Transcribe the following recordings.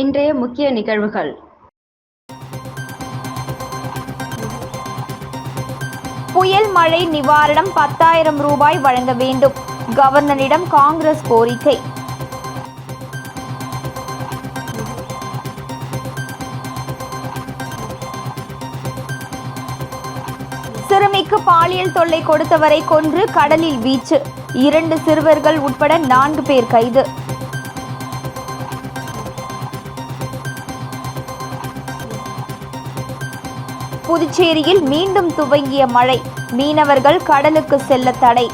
இன்றைய முக்கிய நிகழ்வுகள். புயல் மழை நிவாரணம் பத்தாயிரம் ரூபாய் வழங்க வேண்டும். கவர்னரிடம் காங்கிரஸ் கோரிக்கை. சிறுமிக்கு பாலியல் தொல்லை கொடுத்தவரை கொன்று கடலில் வீச்சு. இரண்டு சிறுவர்கள் உட்பட நான்கு பேர் கைது. புதுச்சேரியில் மீண்டும் துவங்கிய மழை. மீனவர்கள் கடலுக்கு செல்ல தடை.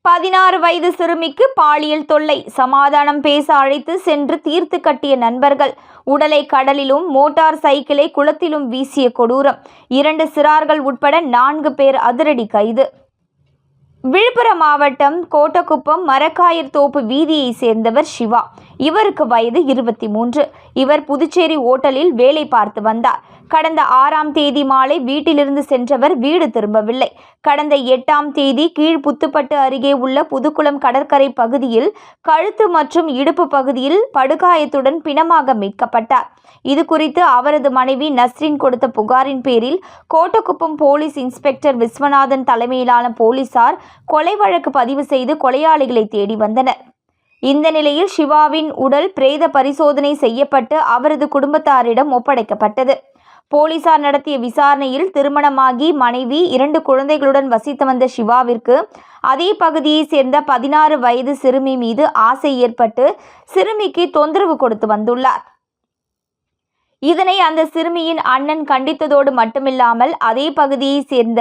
பதினாறு வயது சிறுமிக்கு பாலியல் தொல்லை. சமாதானம் பேச அழைத்து சென்று தீர்த்து கட்டிய நண்பர்கள். உடலை கடலிலும் மோட்டார் சைக்கிளை குளத்திலும் வீசிய கொடூரம். இரண்டு சிறார்கள் உட்பட நான்கு பேர் அதிரடி கைது. விழுப்புரம் மாவட்டம் கோட்டக்குப்பம் மரக்காயர் தோப்பு வீதியை சேர்ந்தவர் சிவா. இவருக்கு வயது இருபத்தி மூன்று. இவர் புதுச்சேரி ஓட்டலில் வேலை பார்த்து வந்தார். கடந்த ஆறாம் தேதி மாலை வீட்டிலிருந்து சென்றவர் வீடு திரும்பவில்லை. கடந்த எட்டாம் தேதி கீழ் புத்துப்பட்டு அருகே உள்ள புதுக்குளம் கடற்கரை பகுதியில் கழுத்து மற்றும் இடுப்பு பகுதியில் படுகாயத்துடன் பிணமாக மீட்கப்பட்டார். இது குறித்து அவரது மனைவி நஸ்ரின் கொடுத்த புகாரின் பேரில் கோட்டக்குப்பம் போலீஸ் இன்ஸ்பெக்டர் விஸ்வநாதன் தலைமையிலான போலீசார் கொலை வழக்கு பதிவு செய்து கொலையாளிகளை தேடி வந்தனர். இந்த நிலையில் சிவாவின் உடல் பிரேத பரிசோதனை செய்யப்பட்டு அவரது குடும்பத்தாரிடம் ஒப்படைக்கப்பட்டது. போலீசார் நடத்திய விசாரணையில் திருமணமாகி மனைவி இரண்டு குழந்தைகளுடன் வசித்து வந்த சிவாவிற்கு அதே பகுதியை சேர்ந்த பதினாறு வயது சிறுமி மீது ஆசை ஏற்பட்டு சிறுமிக்கு தொந்தரவு கொடுத்து வந்துள்ளார். இதனை அந்த சிறுமியின் அண்ணன் கண்டித்ததோடு மட்டுமில்லாமல் அதே பகுதியைச் சேர்ந்த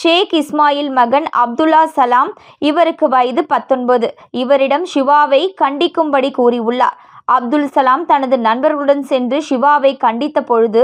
ஷேக் இஸ்மாயில் மகன் அப்துல்லா சலாம் இவருக்கு வயது பத்தொன்பது. இவரிடம் சிவாவை கண்டிக்கும்படி கூறியுள்ளார். அப்துல் சலாம் தனது நண்பர்களுடன் சென்று சிவாவை கண்டித்த பொழுது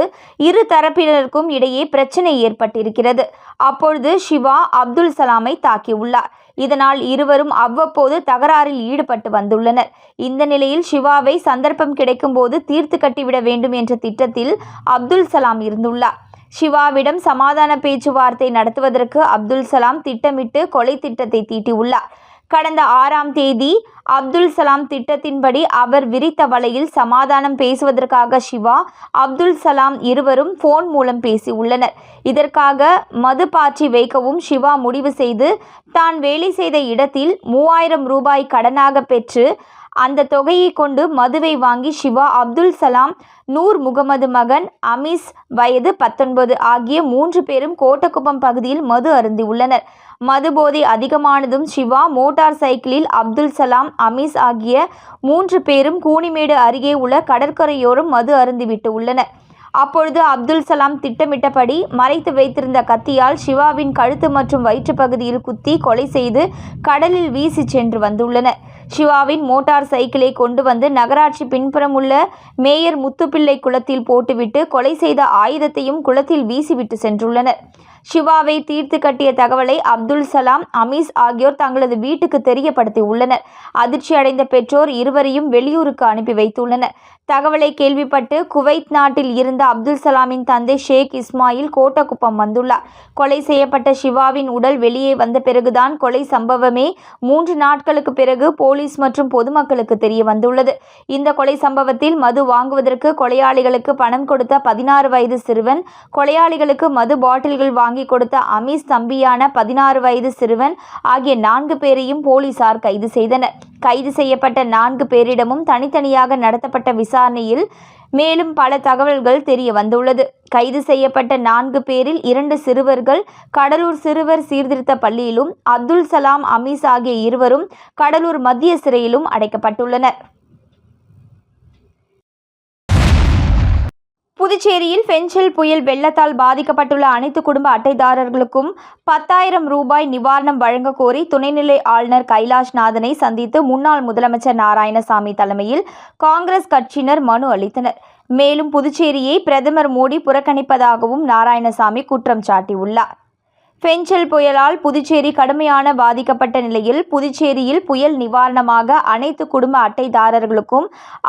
இரு தரப்பினருக்கும் இடையே பிரச்சனை ஏற்பட்டிருக்கிறது. அப்பொழுது சிவா அப்துல் சலாமை தாக்கியுள்ளார். இதனால் இருவரும் அவ்வப்போது தகராறில் ஈடுபட்டு வந்துள்ளனர். இந்த நிலையில் சிவாவை சந்தர்ப்பம் கிடைக்கும்போது தீர்த்து கட்டிவிட வேண்டும் என்ற திட்டத்தில் அப்துல் சலாம் இருந்துள்ளார். சிவாவிடம் சமாதான பேச்சுவார்த்தை நடத்துவதற்கு அப்துல் சலாம் திட்டமிட்டு கொலை திட்டத்தை தீட்டியுள்ளார். கடந்த ஆறாம் தேதி அப்துல் சலாம் திட்டத்தின்படி அவர் விரித்த வலையில் சமாதானம் பேசுவதற்காக சிவா அப்துல் சலாம் இருவரும் போன் மூலம் பேசியுள்ளனர். இதற்காக மது பாற்றி வைக்கவும் சிவா முடிவு செய்து தான் வேலை செய்த இடத்தில் மூவாயிரம் ரூபாய் கடனாக பெற்று அந்த தொகையை கொண்டு மதுவை வாங்கி சிவா அப்துல் சலாம் நூர் முகமது மகன் அமீஸ் வயது பத்தொன்பது ஆகிய மூன்று பேரும் கோட்டக்குப்பம் பகுதியில் மது அருந்தியுள்ளனர். மது போதை அதிகமானதும் சிவா மோட்டார் சைக்கிளில் அப்துல் சலாம் அமீஸ் ஆகிய மூன்று பேரும் கூனிமேடு அருகே உள்ள கடற்கரையோரம் மது அருந்திவிட்டு உள்ளனர். அப்பொழுது அப்துல் சலாம் திட்டமிட்டபடி மறைத்து வைத்திருந்த கத்தியால் சிவாவின் கழுத்து மற்றும் வயிற்று பகுதியில் குத்தி கொலை செய்து கடலில் வீசி சென்று வந்துள்ளனர். சிவாவின் மோட்டார் சைக்கிளை கொண்டு வந்து நகராட்சி பின்புறம் உள்ள மேயர் முத்துப்பிள்ளை குளத்தில் போட்டுவிட்டு கொலை செய்த ஆயுதத்தையும் குளத்தில் வீசிவிட்டு சென்றுள்ளனர். சிவாவை தீர்த்து கட்டிய தகவலை அப்துல் சலாம் அமீஸ் ஆகியோர் தங்களது வீட்டுக்கு தெரியப்படுத்தி உள்ளனர் அதிர்ச்சி அடைந்த பெற்றோர் இருவரையும் வெளியூருக்கு அனுப்பி வைத்துள்ளனர். தகவலை கேள்விப்பட்டு குவைத் நாட்டில் இருந்த அப்துல் சலாமின் தந்தை ஷேக் இஸ்மாயில் கோட்டக்குப்பம் வந்துள்ளார். கொலை செய்யப்பட்ட சிவாவின் உடல் வெளியே வந்த பிறகுதான் கொலை சம்பவமே மூன்று நாட்களுக்கு பிறகு போலீஸ் மற்றும் பொதுமக்களுக்கு தெரிய வந்துள்ளது. இந்த கொலை சம்பவத்தில் மது வாங்குவதற்கு கொலையாளிகளுக்கு பணம் கொடுத்த பதினாறு வயது சிறுவன் கொலையாளிகளுக்கு மது பாட்டில்கள் வாங்க கொடுத்த அமீஸ் தம்பியான பதினாறு வயது சிறுவன் ஆகிய நான்கு பேரையும் போலீசார் கைது செய்தனர். கைது செய்யப்பட்ட நான்கு பேரிடமும் தனித்தனியாக நடத்தப்பட்ட விசாரணையில் மேலும் பல தகவல்கள் தெரிய வந்துள்ளது. கைது செய்யப்பட்ட நான்கு பேரில் இரண்டு சிறுவர்கள் கடலூர் சிறுவர் சீர்திருத்த பள்ளியிலும் அப்துல் சலாம் அமீஸ் ஆகிய இருவரும் கடலூர் மத்திய சிறையிலும் அடைக்கப்பட்டுள்ளனர். புதுச்சேரியில் பெஞ்சல் புயல் வெள்ளத்தால் பாதிக்கப்பட்டுள்ள அனைத்து குடும்ப அட்டைதாரர்களுக்கும் பத்தாயிரம் ரூபாய் நிவாரணம் வழங்க கோரி துணைநிலை ஆளுநர் கைலாஷ் நாதனை சந்தித்து முன்னாள் முதலமைச்சர் நாராயணசாமி தலைமையில் காங்கிரஸ் கட்சியினர் மனு அளித்தனர். மேலும் புதுச்சேரியை பிரதமர் மோடி புறக்கணிப்பதாகவும் நாராயணசாமி குற்றம் சாட்டியுள்ளார். பெஞ்சல் புயலால் புதுச்சேரி கடுமையான பாதிக்கப்பட்ட நிலையில் புதுச்சேரியில் புயல் நிவாரணமாக அனைத்து குடும்ப அட்டைதாரர்களுக்கும்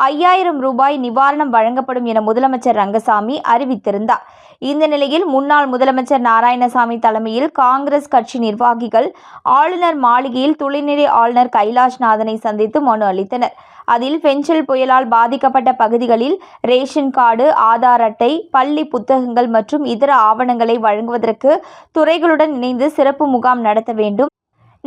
ஐயாயிரம் ரூபாய் நிவாரணம் வழங்கப்படும் என முதலமைச்சர் ரங்கசாமி அறிவித்திருந்தார். இந்த நிலையில் முன்னாள் முதலமைச்சர் நாராயணசாமி தலைமையில் காங்கிரஸ் கட்சி நிர்வாகிகள் ஆளுநர் மாளிகையில் துணைநிலை ஆளுநர் கைலாஷ்நாதனை சந்தித்து மனு அளித்தனர். அதில் பெஞ்சல் புயலால் பாதிக்கப்பட்ட பகுதிகளில் ரேஷன் கார்டு ஆதார் அட்டை பள்ளி புத்தகங்கள் மற்றும் இதர ஆவணங்களை வழங்குவதற்கு துறைகளுடன் இணைந்து சிறப்பு முகாம் நடத்த வேண்டும்.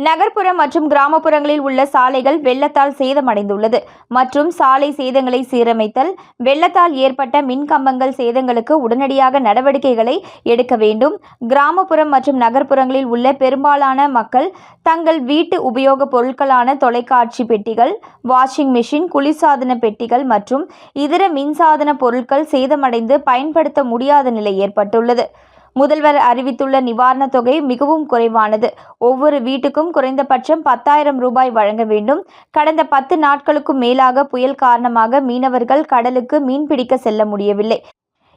நகர்ப்புற மற்றும் கிராமப்புறங்களில் உள்ள சாலைகள் வெள்ளத்தால் சேதமடைந்துள்ளது. மற்றும் சாலை சேதங்களை சீரமைத்தல் வெள்ளத்தால் ஏற்பட்ட மின்கம்பங்கள் சேதங்களுக்கு உடனடியாக நடவடிக்கைகளை எடுக்க வேண்டும். கிராமப்புறம் மற்றும் நகர்ப்புறங்களில் உள்ள பெரும்பாலான மக்கள் தங்கள் வீட்டு உபயோகப் பொருட்களான தொலைக்காட்சி பெட்டிகள் வாஷிங் மிஷின் குளிர்சாதன பெட்டிகள் மற்றும் இதர மின்சாதன பொருட்கள் சேதமடைந்து பயன்படுத்த முடியாத நிலை ஏற்பட்டுள்ளது. முதல்வர் அறிவித்துள்ள நிவாரணத் தொகை மிகவும் குறைவானது. ஒவ்வொரு வீட்டுக்கும் குறைந்தபட்சம் பத்தாயிரம் ரூபாய் வழங்க வேண்டும். கடந்த பத்து நாட்களுக்கும் மேலாக புயல் காரணமாக மீனவர்கள் கடலுக்கு மீன்பிடிக்க செல்ல முடியவில்லை.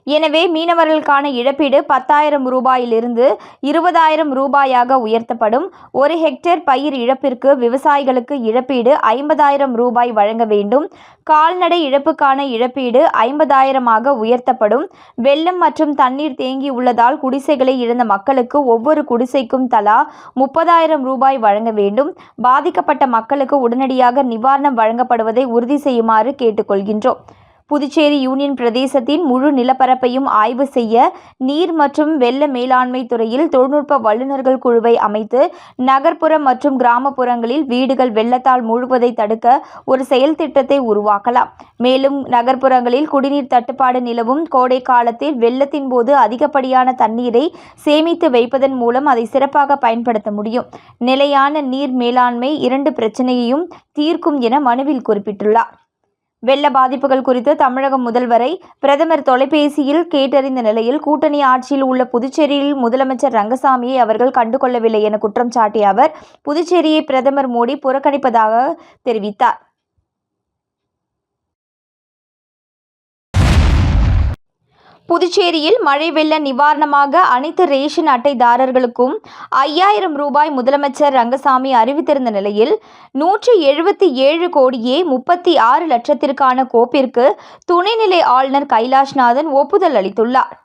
எனவே மீனவர்களுக்கான இழப்பீடு பத்தாயிரம் ரூபாயிலிருந்து இருபதாயிரம் ரூபாயாக உயர்த்தப்படும். ஒரு ஹெக்டேர் பயிர் இழப்பிற்கு விவசாயிகளுக்கு இழப்பீடு ஐம்பதாயிரம் ரூபாய் வழங்க வேண்டும். கால்நடை இழப்புக்கான இழப்பீடு ஐம்பதாயிரமாக உயர்த்தப்படும். வெள்ளம் மற்றும் தண்ணீர் தேங்கி உள்ளதால் குடிசைகளை இழந்த மக்களுக்கு ஒவ்வொரு குடிசைக்கும் தலா முப்பதாயிரம் ரூபாய் வழங்க வேண்டும். பாதிக்கப்பட்ட மக்களுக்கு உடனடியாக நிவாரணம் வழங்கப்படுவதை உறுதி செய்யுமாறு கேட்டுக்கொள்கின்றோம். புதுச்சேரி யூனியன் பிரதேசத்தின் முழு நிலப்பரப்பையும் ஆய்வு செய்ய நீர் மற்றும் வெள்ள மேலாண்மை துறையில் தொழில்நுட்ப வல்லுநர்கள் குழுவை அமைத்து நகர்ப்புற மற்றும் கிராமப்புறங்களில் வீடுகள் வெள்ளத்தால் மூழ்குவதை தடுக்க ஒரு செயல் திட்டத்தை உருவாக்கலாம். மேலும் நகர்ப்புறங்களில் குடிநீர் தட்டுப்பாடு நிலவும் கோடை காலத்தில் வெள்ளத்தின் போது அதிகப்படியான தண்ணீரை சேமித்து வைப்பதன் மூலம் அதை சிறப்பாக பயன்படுத்த முடியும். நிலையான நீர் மேலாண்மை இரண்டு பிரச்சனையையும் தீர்க்கும் என மனுவில் குறிப்பிட்டுள்ளார். வெள்ள பாதிப்புகள் குறித்து தமிழக முதல்வரை பிரதமர் தொலைபேசியில் கேட்டறிந்த நிலையில் கூட்டணி ஆட்சியில் உள்ள புதுச்சேரியில் முதலமைச்சர் ரங்கசாமியை அவர்கள் கண்டுகொள்ளவில்லை என குற்றம் சாட்டிய அவர் புதுச்சேரியை பிரதமர் மோடி புறக்கணிப்பதாக தெரிவித்தார். புதுச்சேரியில் மழை வெள்ள நிவாரணமாக அனைத்து ரேஷன் அட்டைதாரர்களுக்கும் ஐயாயிரம் ரூபாய் முதலமைச்சர் ரங்கசாமி அறிவித்திருந்த நிலையில் நூற்றி எழுபத்தி ஏழு கோடியே முப்பத்தி ஆறு லட்சத்திற்கான கோப்பிற்கு துணைநிலை ஆளுநர் கைலாஷ்நாதன் ஒப்புதல் அளித்துள்ளார்.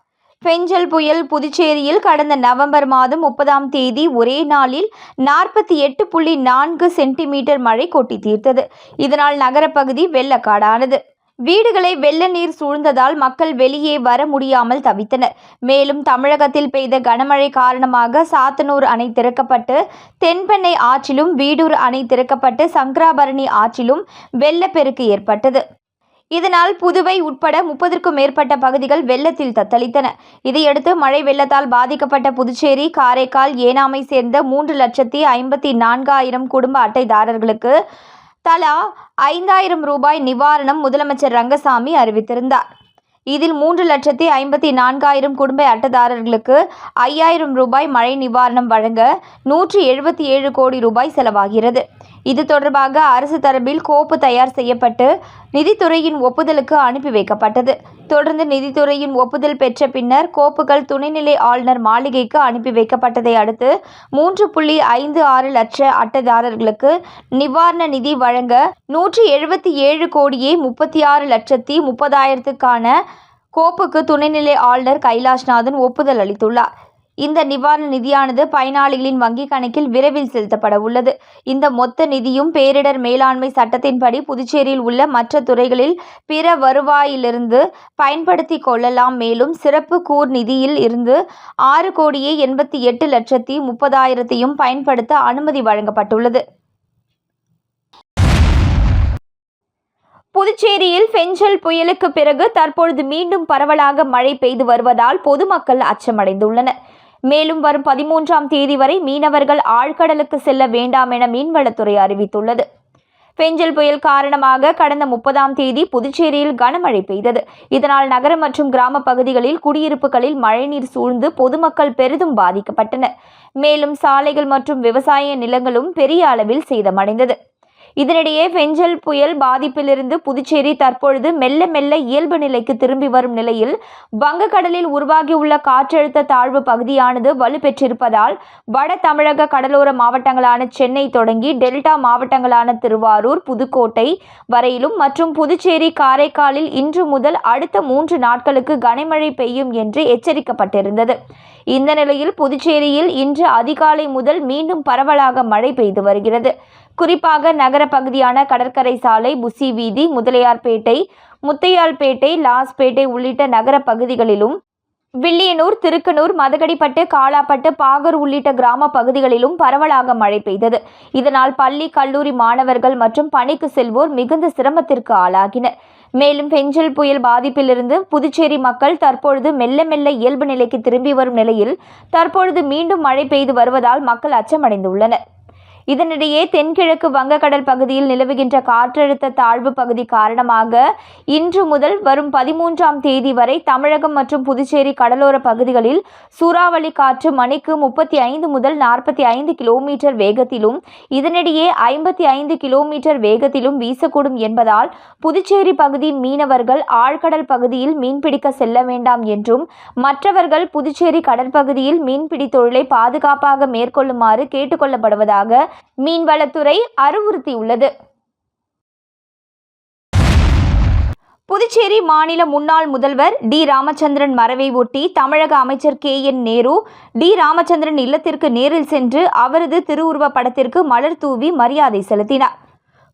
பெஞ்சல் புயல் புதுச்சேரியில் கடந்த நவம்பர் மாதம் முப்பதாம் தேதி ஒரே நாளில் நாற்பத்தி எட்டு புள்ளி நான்கு சென்டிமீட்டர் மழை கொட்டி தீர்த்தது. இதனால் நகரப்பகுதி வெள்ளக்காடானது. வீடுகளை வெள்ள நீர் சூழ்ந்ததால் மக்கள் வெளியே வர முடியாமல் தவித்தனர். மேலும் தமிழகத்தில் பெய்த கனமழை காரணமாக சாத்தனூர் அணை திறக்கப்பட்டு தென்பெண்ணை ஆற்றிலும் வீடூர் அணை திறக்கப்பட்டு சங்கராபரணி ஆற்றிலும் வெள்ளப்பெருக்கு ஏற்பட்டது. இதனால் புதுவை உட்பட முப்பதற்கும் மேற்பட்ட பகுதிகள் வெள்ளத்தில் தத்தளித்தன. இதையடுத்து மழை வெள்ளத்தால் பாதிக்கப்பட்ட புதுச்சேரி காரைக்கால் ஏனாமை சேர்ந்த மூன்று லட்சத்தி ஐம்பத்தி நான்காயிரம் குடும்ப அட்டைதாரர்களுக்கு தலா ஐந்தாயிரம் ரூபாய் நிவாரணம் முதலமைச்சர் ரங்கசாமி அறிவித்திருந்தார். இதில் மூன்று லட்சத்தி ஐம்பத்தி நான்காயிரம் குடும்ப அட்டைதாரர்களுக்கு ஐயாயிரம் ரூபாய் மழை நிவாரணம் வழங்க நூற்றி எழுபத்தி ஏழு கோடி ரூபாய் செலவாகிறது. இது தொடர்பாக அரசு தரப்பில் கோப்பு தயார் செய்யப்பட்டு நிதித்துறையின் ஒப்புதலுக்கு அனுப்பி வைக்கப்பட்டது. தொடர்ந்து நிதித்துறையின் ஒப்புதல் பெற்ற பின்னர் கோப்புகள் துணைநிலை ஆளுநர் மாளிகைக்கு அனுப்பி வைக்கப்பட்டதை அடுத்து மூன்று புள்ளி ஐந்து ஆறு லட்ச அட்டைதாரர்களுக்கு நிவாரண நிதி வழங்க நூற்றி எழுபத்தி ஏழு கோடியே முப்பத்தி ஆறு லட்சத்தி முப்பதாயிரத்துக்கான கோப்புக்கு துணைநிலை ஆளுநர் கைலாஷ்நாதன் ஒப்புதல் அளித்துள்ளார். இந்த நிவாரண நிதியானது பயனாளிகளின் வங்கிக் கணக்கில் விரைவில் செலுத்தப்பட உள்ளது. இந்த மொத்த நிதியும் பேரிடர் மேலாண்மை சட்டத்தின்படி புதுச்சேரியில் உள்ள மற்ற துறைகளில் பிற வருவாயிலிருந்து பயன்படுத்தி கொள்ளலாம். மேலும் சிறப்பு கூர் நிதியில் இருந்து ஆறு கோடியே எண்பத்தி எட்டு லட்சத்தி முப்பதாயிரத்தையும் பயன்படுத்த அனுமதி வழங்கப்பட்டுள்ளது. புதுச்சேரியில் பெஞ்சல் புயலுக்கு பிறகு தற்பொழுது மீண்டும் பரவலாக மழை பெய்து வருவதால் பொதுமக்கள் அச்சமடைந்துள்ளனர். மேலும் வரும் பதிமூன்றாம் தேதி வரை மீனவர்கள் ஆழ்கடலுக்கு செல்ல வேண்டாம் என மீன்வளத்துறை அறிவித்துள்ளது. பெஞ்சல் புயல் காரணமாக கடந்த முப்பதாம் தேதி புதுச்சேரியில் கனமழை பெய்தது. இதனால் நகர மற்றும் கிராம பகுதிகளில் குடியிருப்புகளில் மழைநீர் சூழ்ந்து பொதுமக்கள் பெரிதும் பாதிக்கப்பட்டனர். மேலும் சாலைகள் மற்றும் விவசாய நிலங்களும் பெரிய அளவில் சேதமடைந்தது. இதனிடையே பெஞ்சல் புயல் பாதிப்பிலிருந்து புதுச்சேரி தற்பொழுது மெல்ல மெல்ல இயல்பு நிலைக்கு திரும்பி வரும் நிலையில் வங்கக்கடலில் உருவாகியுள்ள காற்றழுத்த தாழ்வு பகுதியானது வலுப்பெற்றிருப்பதால் வட தமிழக கடலோர மாவட்டங்களான சென்னை தொடங்கி டெல்டா மாவட்டங்களான திருவாரூர் புதுக்கோட்டை வரையிலும் மற்றும் புதுச்சேரி காரைக்காலில் இன்று முதல் அடுத்த மூன்று நாட்களுக்கு கனமழை பெய்யும் என்று எச்சரிக்கப்பட்டிருந்தது. இந்த நிலையில் புதுச்சேரியில் இன்று அதிகாலை முதல் மீண்டும் பரவலாக மழை பெய்து வருகிறது. குறிப்பாக நகர பகுதியான கடற்கரை சாலை புசி வீதி முதலியார்பேட்டை முத்தையால்பேட்டை லாஸ்பேட்டை உள்ளிட்ட நகர பகுதிகளிலும் வில்லியனூர் திருக்கனூர் மதகடிப்பட்டு காலாப்பட்டு பாகூர் உள்ளிட்ட கிராம பகுதிகளிலும் பரவலாக மழை பெய்தது. இதனால் பள்ளி கல்லூரி மாணவர்கள் மற்றும் பணிக்கு செல்வோர் மிகுந்த சிரமத்திற்கு ஆளாகினர். மேலும் பெஞ்சல் புயல் பாதிப்பிலிருந்து புதுச்சேரி மக்கள் தற்பொழுது மெல்ல மெல்ல இயல்பு நிலைக்கு திரும்பி வரும் நிலையில் தற்பொழுது மீண்டும் மழை பெய்து வருவதால் மக்கள் அச்சமடைந்துள்ளனர். இதனிடையே தென்கிழக்கு வங்கக்கடல் பகுதியில் நிலவுகின்ற காற்றழுத்த தாழ்வு பகுதி காரணமாக இன்று முதல் வரும் பதிமூன்றாம் தேதி வரை தமிழகம் மற்றும் புதுச்சேரி கடலோர பகுதிகளில் சூறாவளி காற்று மணிக்கு முப்பத்தி ஐந்து முதல் நாற்பத்தி ஐந்து கிலோமீட்டர் வேகத்திலும் இதனிடையே ஐம்பத்தி ஐந்து கிலோமீட்டர் வேகத்திலும் வீசக்கூடும் என்பதால் புதுச்சேரி பகுதி மீனவர்கள் ஆழ்கடல் பகுதியில் மீன்பிடிக்க செல்ல வேண்டாம் என்றும் மற்றவர்கள் புதுச்சேரி கடற்பகுதியில் மீன்பிடி தொழிலை பாதுகாப்பாக மேற்கொள்ளுமாறு கேட்டுக்கொள்ளப்படுவதாக மீன்வளத்துறை அறிவுறுத்தியுள்ளது. புதுச்சேரி மாநில முன்னாள் முதல்வர் டி. ராமச்சந்திரன் மறைவை ஒட்டி தமிழக அமைச்சர் K. N. Nehru T. Ramachandran இல்லத்திற்கு நேரில் சென்று அவரது திருவுருவ படத்திற்கு மலர் தூவி மரியாதை செலுத்தினார்.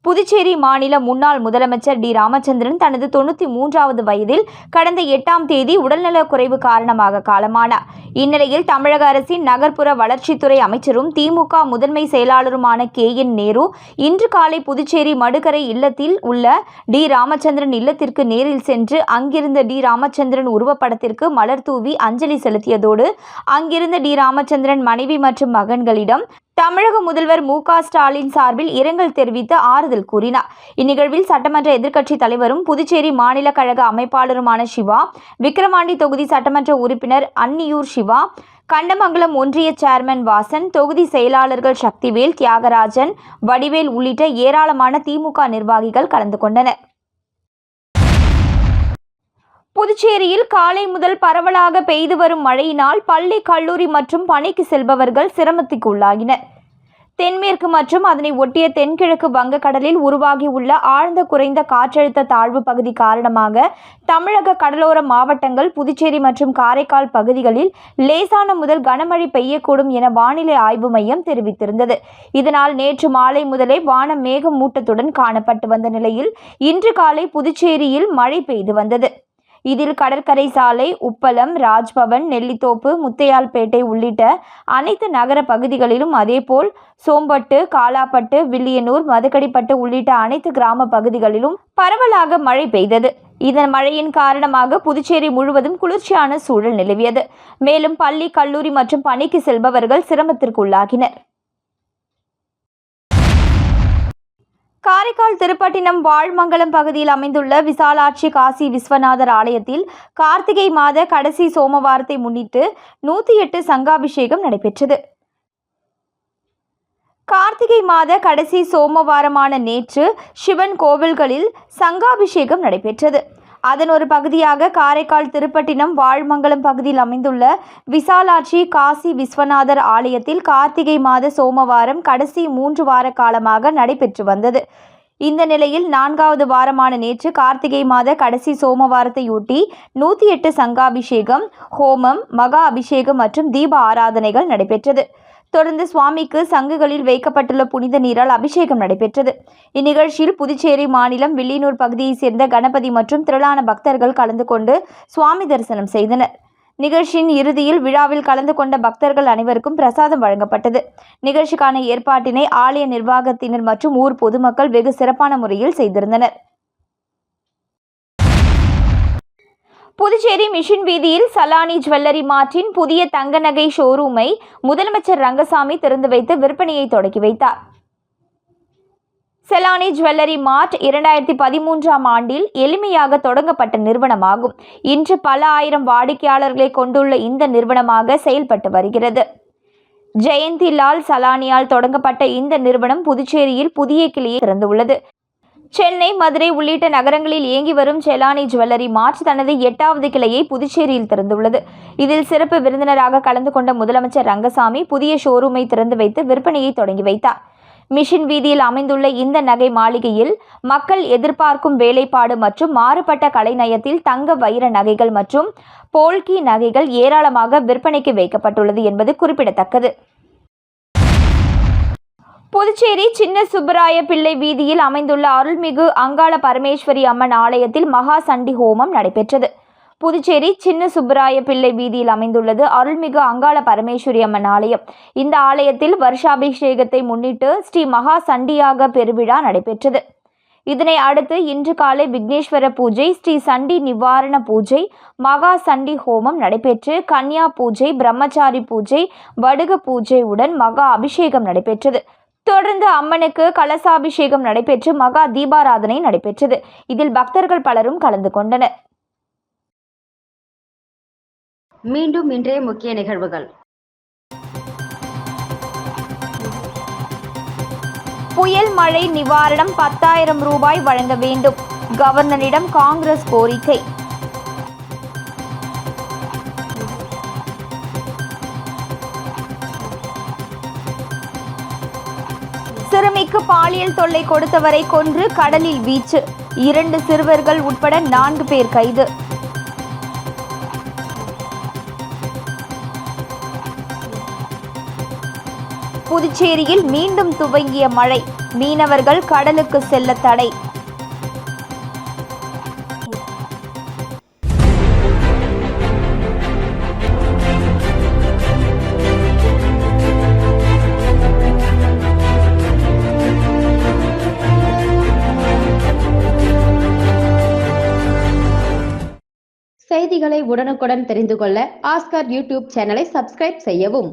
புதுச்சேரி மாநில முன்னாள் முதலமைச்சர் டி. ராமச்சந்திரன் தனது தொண்ணூற்றி மூன்றாவது வயதில் கடந்த எட்டாம் தேதி உடல்நலக் குறைவு காரணமாக காலமானார். இந்நிலையில் தமிழக அரசின் நகர்ப்புற வளர்ச்சித்துறை அமைச்சரும் திமுக முதன்மை செயலாளருமான கே. என். நேரு இன்று காலை புதுச்சேரி மடுகரை இல்லத்தில் உள்ள டி. ராமச்சந்திரன் இல்லத்திற்கு நேரில் சென்று அங்கிருந்த டி. ராமச்சந்திரன் உருவப்படத்திற்கு மலர் தூவி அஞ்சலி செலுத்தியதோடு அங்கிருந்த டி. ராமச்சந்திரன் மனைவி மற்றும் மகன்களிடம் தமிழக முதல்வர் மு க ஸ்டாலின் சார்பில் இரங்கல் தெரிவித்து ஆறுதல் கூறினார். இந்நிகழ்வில் சட்டமன்ற எதிர்க்கட்சித் தலைவரும் புதுச்சேரி மாநில கழக அமைப்பாளருமான சிவா விக்கிரவாண்டி தொகுதி சட்டமன்ற உறுப்பினர் அன்னியூர் சிவா கண்டமங்கலம் ஒன்றிய சேர்மன் வாசன் தொகுதி செயலாளர்கள் சக்திவேல் தியாகராஜன் வடிவேல் உள்ளிட்ட ஏராளமான திமுக நிர்வாகிகள் கலந்து கொண்டனர். புதுச்சேரியில் காலை முதல் பரவலாக பெய்து வரும் மழையினால் பள்ளி கல்லூரி மற்றும் பணிக்கு செல்பவர்கள் சிரமத்துக்கு உள்ளாகினர். தென்மேற்கு மற்றும் அதனை ஒட்டிய தென்கிழக்கு வங்கக்கடலில் உருவாகியுள்ள ஆழ்ந்த குறைந்த காற்றழுத்த தாழ்வு பகுதி காரணமாக தமிழக கடலோர மாவட்டங்கள் புதுச்சேரி மற்றும் காரைக்கால் பகுதிகளில் லேசான முதல் கனமழை பெய்யக்கூடும் என வானிலை ஆய்வு மையம் தெரிவித்திருந்தது. இதனால் நேற்று மாலை முதலே வானம் மேகமூட்டத்துடன் காணப்பட்டு வந்த நிலையில் இன்று காலை புதுச்சேரியில் மழை பெய்து வந்தது. இதில் கடற்கரை சாலை உப்பளம் ராஜ்பவன் நெல்லித்தோப்பு முத்தையால்பேட்டை உள்ளிட்ட அனைத்து நகர பகுதிகளிலும் அதேபோல் சோம்பட்டு காலாப்பட்டு வில்லியனூர் மதுக்கடிப்பட்டு உள்ளிட்ட அனைத்து கிராம பகுதிகளிலும் பரவலாக மழை பெய்தது. இதன் மழையின் காரணமாக புதுச்சேரி முழுவதும் குளிர்ச்சியான சூழல் நிலவியது. மேலும் பள்ளி கல்லூரி மற்றும் பணிக்கு செல்பவர்கள் சிரமத்திற்குள்ளாகினர். காரைக்கால் திருப்பட்டினம் வாழ்மங்கலம் பகுதியில் அமைந்துள்ள விசாலாட்சி காசி விஸ்வநாதர் ஆலயத்தில் கார்த்திகை மாத கடைசி சோமவாரத்தை முன்னிட்டு நூற்றி எட்டு சங்காபிஷேகம் நடைபெற்றது. கார்த்திகை மாத கடைசி சோமவாரமான நேற்று சிவன் கோவில்களில் சங்காபிஷேகம் நடைபெற்றது. அதன் ஒரு பகுதியாக காரைக்கால் திருப்பட்டினம் வாழ்மங்கலம் பகுதியில் அமைந்துள்ள விசாலாட்சி காசி விஸ்வநாதர் ஆலயத்தில் கார்த்திகை மாத சோமவாரம் கடைசி மூன்று வார காலமாக நடைபெற்று வந்தது. இந்த நிலையில் நான்காவது வாரமான நேற்று கார்த்திகை மாத கடைசி சோமவாரத்தையொட்டி நூற்றி எட்டு சங்காபிஷேகம் ஹோமம் மகா அபிஷேகம் மற்றும் தீப ஆராதனைகள் நடைபெற்றது. தொடர்ந்து சுவாமிக்கு சங்குகளில் வைக்கப்பட்டுள்ள புனித நீரால் அபிஷேகம் நடைபெற்றது. இந்நிகழ்ச்சியில் புதுச்சேரி மாநிலம் வில்லியனூர் பகுதியைச் சேர்ந்த கணபதி மற்றும் திரளான பக்தர்கள் கலந்து கொண்டு சுவாமி தரிசனம் செய்தனர். நிகழ்ச்சியின் இறுதியில் விழாவில் கலந்து கொண்ட பக்தர்கள் அனைவருக்கும் பிரசாதம் வழங்கப்பட்டது. நிகழ்ச்சிக்கான ஏற்பாட்டினை ஆலய நிர்வாகத்தினர் மற்றும் ஊர் பொதுமக்கள் வெகு சிறப்பான முறையில் செய்திருந்தனர். புதுச்சேரி மிஷின் வீதியில் சலானி ஜுவல்லரி மார்ட்டின் புதிய தங்க நகை ஷோரூமை முதலமைச்சர் ரங்கசாமி திறந்து வைத்து விற்பனையை தொடங்கி வைத்தார். செலானி ஜுவல்லரி மார்ட் இரண்டாயிரத்தி பதிமூன்றாம் ஆண்டில் எளிமையாக தொடங்கப்பட்ட நிறுவனமாகும். இன்று பல ஆயிரம் வாடிக்கையாளர்களை கொண்டுள்ள இந்த நிறுவனமாக செயல்பட்டு வருகிறது. ஜெயந்தி லால் சலானியால் தொடங்கப்பட்ட இந்த நிறுவனம் புதுச்சேரியில் புதிய கிளையை திறந்துள்ளது. சென்னை மதுரை உள்ளிட்ட நகரங்களில் இயங்கி வரும் செலானி ஜுவல்லரி மார்ச் தனது எட்டாவது கிளையை புதுச்சேரியில் திறந்துள்ளது. இதில் சிறப்பு விருந்தினராக கலந்து கொண்ட முதலமைச்சர் ரங்கசாமி புதிய ஷோரூமை திறந்து வைத்து விற்பனையை தொடங்கி வைத்தார். மிஷின் வீதியில் அமைந்துள்ள இந்த நகை மாளிகையில் மக்கள் எதிர்பார்க்கும் வேலைப்பாடு மற்றும் மாறுபட்ட கலைநயத்தில் தங்க வைர நகைகள் மற்றும் போல்கி நகைகள் ஏராளமாக விற்பனைக்கு வைக்கப்பட்டுள்ளது என்பது குறிப்பிடத்தக்கது. புதுச்சேரி சின்ன சுப்பராய பிள்ளை வீதியில் அமைந்துள்ள அருள்மிகு அங்காள பரமேஸ்வரி அம்மன் ஆலயத்தில் மகா சண்டி ஹோமம் நடைபெற்றது. புதுச்சேரி சின்ன சுப்பராய பிள்ளை வீதியில் அமைந்துள்ளது. அருள்மிகு அங்காள பரமேஸ்வரி அம்மன் ஆலயம். இந்த ஆலயத்தில் வருஷாபிஷேகத்தை முன்னிட்டு ஸ்ரீ மகா சண்டியாக பெருவிழா நடைபெற்றது. இதனை அடுத்து இன்று காலை விக்னேஸ்வர பூஜை ஸ்ரீ சண்டி நிவாரண பூஜை மகா சண்டி ஹோமம் நடைபெற்று கன்யா பூஜை பிரம்மச்சாரி பூஜை வடுக பூஜையுடன் மகா அபிஷேகம் நடைபெற்றது. தொடர்ந்து அம்மனுக்கு கலசாபிஷேகம் நடைபெற்று மகா தீபாராதனை நடைபெற்றது. இதில் பக்தர்கள் பலரும் கலந்து கொண்டனர். மீண்டும் இன்றைய முக்கிய நிகழ்வுகள். புயல் மழை நிவாரணம் பத்தாயிரம் ரூபாய் வழங்க வேண்டும். கவர்னரிடம் காங்கிரஸ் கோரிக்கை. சிறுமிக்கு பாலியல் தொல்லை கொடுத்தவரை கொன்று கடலில் வீச்சு. இரண்டு சிறுவர்கள் உட்பட நான்கு பேர் கைது. புதுச்சேரியில் மீண்டும் துவங்கிய மழை. மீனவர்கள் கடலுக்கு செல்ல தடை. செய்திகளை உடனுக்குடன் தெரிந்து கொள்ள ஆஸ்கார் யூடியூப் சேனலை சப்ஸ்கிரைப் செய்யவும்.